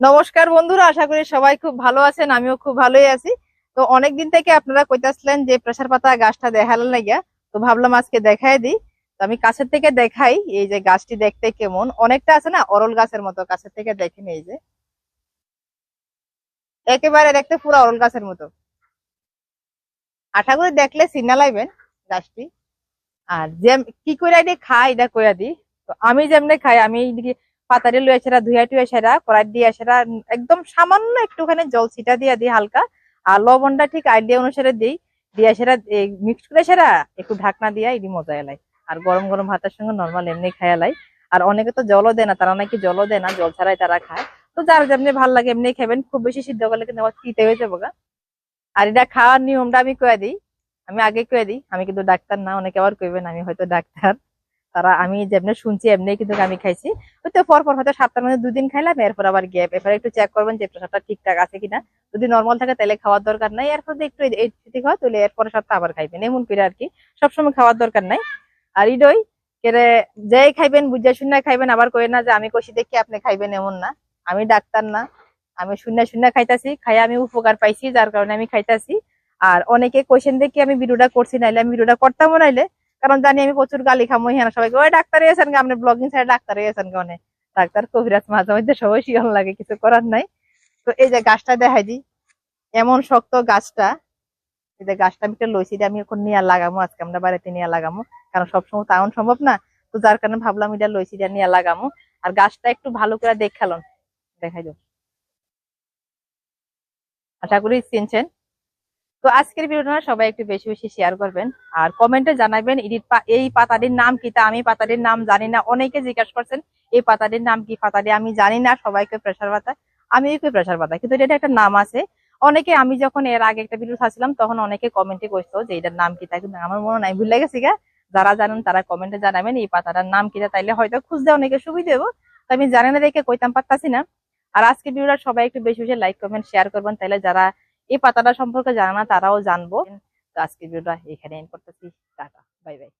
নমস্কার বন্ধুরা, আশা করি সবাই খুব ভালো আছেন, আমিও খুব ভালোই আছি। তো অনেকদিন থেকে আপনারা কইতাছিলেন যে প্রেসার পাতা গাছটা দেখালেন লাগিয়া, তো ভাবলাম আজকে দেখাই দিই। তো আমি কাছের থেকে দেখাই, এই যে গাছটি দেখতে কেমন। অনেকটা আছে না, অরল গাছের মতো, কাছের থেকে দেখেন এই যে। একেবারে দেখতে পুরো অরল গাছের মতো। আশা করি দেখলে চিনা লাইবেন গাছটি। আর যে কি করে খাই, এটা কইয়া দিই। তো আমি যেমনি খাই, আমি পাতারে লইয়া সেরা ধুইয়া টুয়া সেরা কড়াই দিয়ে সেরা একদম সামান্য একটুখানি জল ছিটা দিয়ে দিই হালকা। আর লবণটা ঠিক আইডিয়া অনুসারে দিই। দিয়া সেরা মিক্স করে সেরা একটু ঢাকনা দিয়া এটি মজা এলাই। আর গরম গরম ভাতের সঙ্গে নর্মাল এমনি খায়ালাই আর অনেকে তো জলও দেয় না, তারা নাকি জলও দেয় না, জল ছাড়াই তারা খায়। তো যার যেমনি ভালো লাগে এমনি খাবেন খুব বেশি সিদ্ধ করলে কিন্তু আবার তিতে হয়ে যাব। আর এটা খাওয়ার নিয়মটা আমি কয়ে দিই। আমি আগে কয়ে দিই, আমি কিন্তু ডাক্তার না, অনেকে আবার কইবেন আমি হয়তো ডাক্তার। তারা আমি যেমনি শুনছি এমনি কিন্তু আমি খাইছি। হয়তো পর পর হয়তো সপ্তাহের মধ্যে দুদিন খাইলাম, এরপর আবার গ্যাপ এরপর একটু চেক করবেন যে প্রেশারটা ঠিকঠাক আছে কিনা। যদি নর্মাল থাকে তাহলে খাওয়ার দরকার নাই, এরপর যদি একটু ঠিক হয় তাহলে এরপরে সপ্তাহ আবার খাইবেন। এমন করে আর কি সবসময় খাওয়ার দরকার নাই। আর ইডই, কেরে যেই খাইবেন বুঝা শুনে খাইবেন, আবার কই না যে আমি কষি দেখি আপনি খাইবেন এমন না। আমি ডাক্তার না। আমি শূন্য শূন্য খাইতাছি খাই আমি উপকার পাইছি, যার কারণে আমি খাইতাছি। আর অনেকে কোয়েশ্চেন দেখি আমি ভিডিওটা করছি, নাইলে আমি ভিডিওটা করতামও নাইলে কারণ জানি আমি প্রচুর গালি খামো হ্যাঁ সবাইকে, ওই ডাক্তার এসেন আপনি ব্লগিং সাইড ডাক্তার এসেন অনেক ডাক্তার কবিরাজ মাঝে মধ্যে সবাই শিয়ন লাগে, কিছু করার নাই। তো এই যে গাছটা দেখাই দিই, এমন শক্ত গাছটা, এই যে গাছটা আমি একটা লইছি আমি এখন নিয়ে লাগামো, আজকে আমরা বাড়িতে নিয়ে লাগামো, কারণ সবসময় তো এমন সম্ভব না। তো যার কারণে ভাবলাম এটা লইছি এটা নিয়ে লাগামো, আর গাছটা একটু ভালো করে দেখালন, দেখাই যাও আশা করি চিনছেন। তো আজকের ভিডিওটা সবাই একটু বেশি বেশি শেয়ার করবেন। আর কমেন্টে জানাবেন, ইডির এই পাতাটির নাম কি? তা আমি পাতাটির নাম জানি না। অনেকে জিজ্ঞাসা করছেন, এই পাতাটির নাম কি? পাতাটি আমি জানি না। সবাইকে প্রেসার পাতা আমি কি প্রেসার পাতা কিন্তু এটা একটা নাম আছে। অনেকে, আমি যখন এর আগে একটা ভিডিও ছাড়ছিলাম, তখন অনেকে কমেন্টে কইতো যে, এটার নাম কি? তা কিন্তু আমার মনে নাই, ভুলে গেছি গা। যারা জানেন, তারা কমেন্টে জানাবেন, এই পাতাটার নাম কি? তা তাইলে হয়তো খুঁজতে অনেকে সুবিধা দেবো তো আমি জানি না দেখে কইতাম, পারতাছি না। আর আজকে ভিডিওটা সবাই একটু বেশি বেশি লাইক কমেন্ট শেয়ার করবেন। তাহলে যারা এই পাতাটা সম্পর্কে জানা তারাও জানব। আজকে ভিডিওটা এখানে এন্ড করতেছি। Tata bye bye.